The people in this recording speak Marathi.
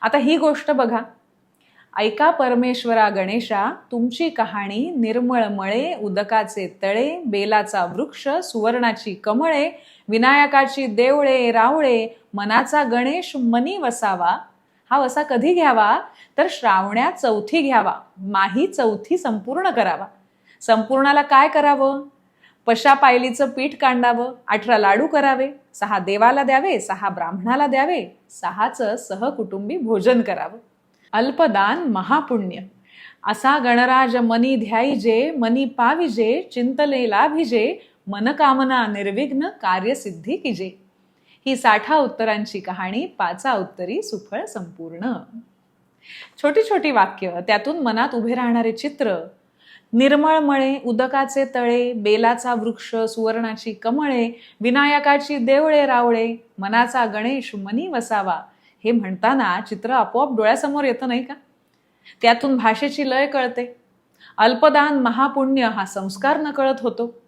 आता ही गोष्ट बघा. ऐका परमेश्वरा गणेशा तुमची कहाणी निर्मळ मळे उदकाचे तळे बेलाचा वृक्ष सुवर्णाची कमळे विनायकाची देवळे रावळे मनाचा गणेश मनी वसावा. हा वसा कधी घ्यावा? तर श्रावण्या चौथी घ्यावा. माही चौथी संपूर्ण करावा. संपूर्णाला काय करावं? पशा पायलीचं पीठ कांडावं अठरा लाडू करावे सहा देवाला द्यावे सहा ब्राह्मणाला द्यावे सहाचं सहकुटुंबी भोजन करावं. अल्पदान महापुण्य. असा गणराज मनी ध्याईजे मनी पाविजे चिंतले लाभिजे मनकामना निर्विघ्न कार्यसिद्धी किजे. ही साठा उत्तरांची कहाणी पाचा उत्तरी सुफळ संपूर्ण. छोटी छोटी वाक्य त्यातून मनात उभे राहणारे चित्र निर्मळ मळे उदकाचे तळे बेलाचा वृक्ष सुवर्णाची कमळे विनायकाची देवळे रावळे मनाचा गणेश मनी वसावा. हे म्हणताना चित्र आपोआप डोळ्यासमोर येतं नाही का? त्यातून भाषेची लय कळते. अल्पदान महापुण्य हा संस्कार न कळत होतो.